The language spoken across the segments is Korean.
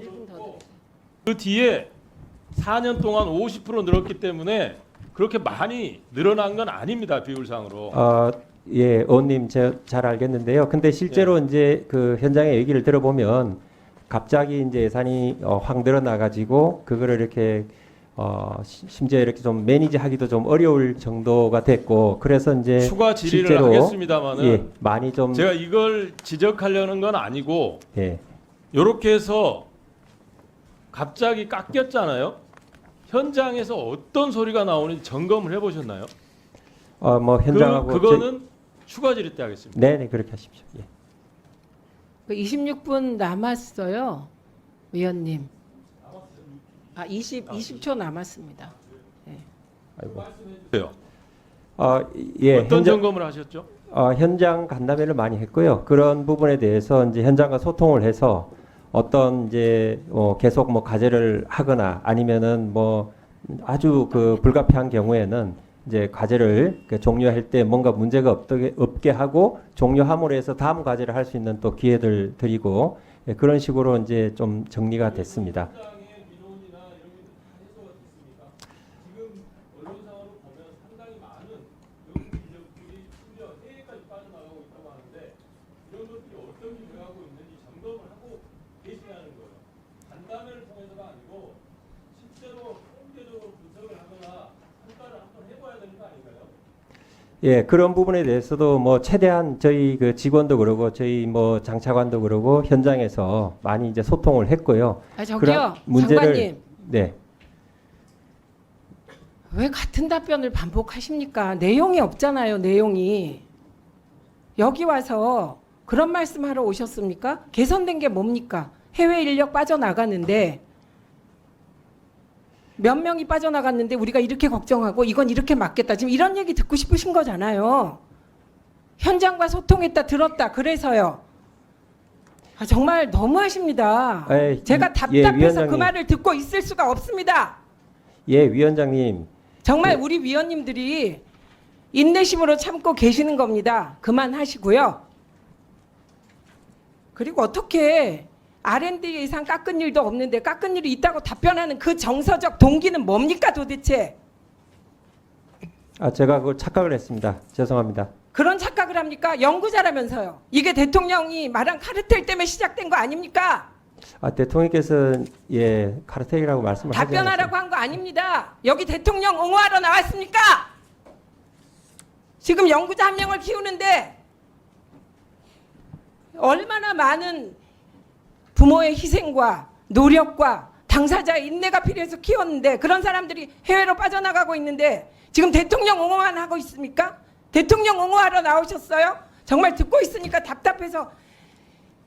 1분 더 드릴게요. 그 뒤에 4년 동안 50% 늘었기 때문에 그렇게 많이 늘어난 건 아닙니다 비율상으로. 어, 예, 의원님 제- 잘 알겠는데요. 근데 실제로 이제 그 현장의 얘기를 들어보면 갑자기 이제 예산이 어, 확 늘어나 가지고 그거를 이렇게 어, 시- 심지어 이렇게 좀 매니지하기도 좀 어려울 정도가 됐고 그래서 이제 추가 질의를 실제로 하겠습니다만은 예, 많이 좀 제가 이걸 지적하려는 건 아니고 예. 이렇게 해서 갑자기 깎였잖아요. 현장에서 어떤 소리가 나오는지 점검을 해보셨나요? 어, 뭐 현장하고 그, 그거는 추가 질의 때 하겠습니다. 네, 네 그렇게 하십시오. 예. 그 26분 남았어요, 위원님. 아, 20 20초 남았습니다. 아이고. 그래요. 어, 예. 어떤 현장, 점검을 하셨죠? 어, 현장 간담회를 많이 했고요. 그런 부분에 대해서 이제 현장과 소통을 해서 어떤 이제 어, 계속 뭐 과제를 하거나 아니면은 뭐 아주 그 불가피한 경우에는 이제 과제를 그 종료할 때 뭔가 문제가 없게, 없게 하고 종료함으로 해서 다음 과제를 할 수 있는 또 기회들 드리고 예, 그런 식으로 이제 좀 정리가 됐습니다. 예, 그런 부분에 대해서도 뭐 최대한 저희 그 직원도 그러고 저희 뭐 장차관도 그러고 현장에서 많이 이제 소통을 했고요. 아, 저기요. 문제를 장관님. 네. 왜 같은 답변을 반복하십니까? 내용이 없잖아요, 내용이. 여기 와서 그런 말씀하러 오셨습니까? 개선된 게 뭡니까? 해외 인력 빠져나가는데 몇 명이 빠져나갔는데 우리가 이렇게 걱정하고 이건 이렇게 막겠다. 지금 이런 얘기 듣고 싶으신 거잖아요. 현장과 소통했다 들었다 그래서요. 아, 정말 너무하십니다. 에이, 제가 예, 답답해서 그 위원장님. 말을 듣고 있을 수가 없습니다. 예, 위원장님. 정말 네. 우리 위원님들이 인내심으로 참고 계시는 겁니다. 그만하시고요. 그리고 어떻게 R&D 예산 깎은 일도 없는데 깎은 일이 있다고 답변하는 그 정서적 동기는 뭡니까 도대체? 아, 제가 그 착각을 했습니다. 죄송합니다. 그런 착각을 합니까? 연구자라면서요. 이게 대통령이 말한 카르텔 때문에 시작된 거 아닙니까? 아, 대통령께서 예, 카르텔이라고 말씀을 답변하라고 한 거 아닙니다. 여기 대통령 옹호하러 나왔습니까? 지금 연구자 한 명을 키우는데 얼마나 많은 부모의 희생과 노력과 당사자의 인내가 필요해서 키웠는데 그런 사람들이 해외로 빠져나가고 있는데 지금 대통령 옹호만 하고 있습니까? 대통령 옹호하러 나오셨어요? 정말 듣고 있으니까 답답해서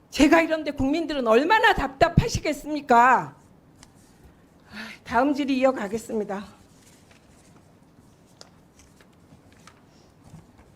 제가 이런데 국민들은 얼마나 답답하시겠습니까? 아, 다음 질의 이어가겠습니다.